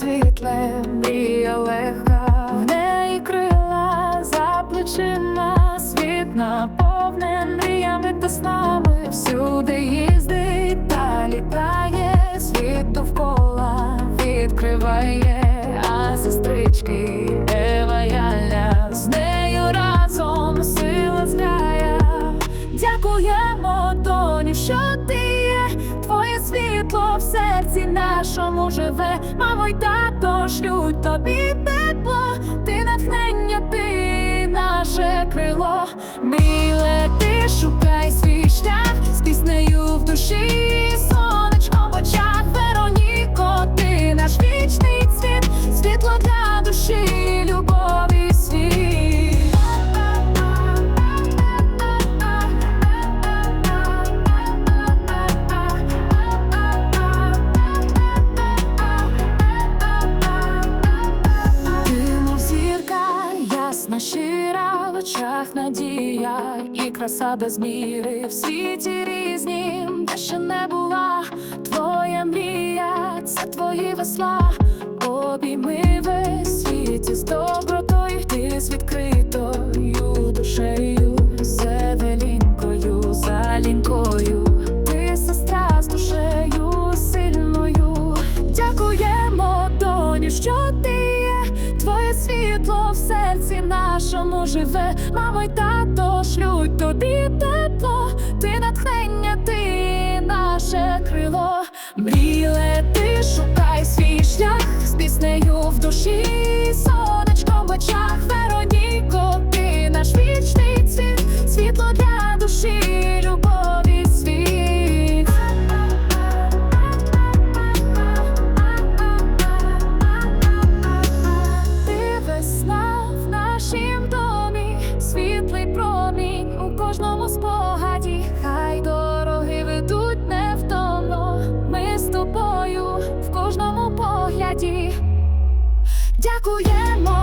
світле, мрія легка, в неї крила за плечима, світ наповнен мріями та снами, всюди їздить та літає, світ довкола відкриває, а сестрички Ева Яля з нею разом сила зграє. Дякуємо, доні, що нашому живе. Мамо й тато шлють тобі тепло, ти натхнення, ти наше крило. Миле, очах надія і краса без міри. В світі різні, де ще не була твоя мрія, це твої весла, обійми весь світ із добротою, ти з відкритою душею, з Евелінкою, за лінькою, ти сестра з душею сильною. Дякуємо, доні, що ти світло в серці нашому живе. Мамо й тато шлють тобі тепло, ти натхнення, ти Дякуємо.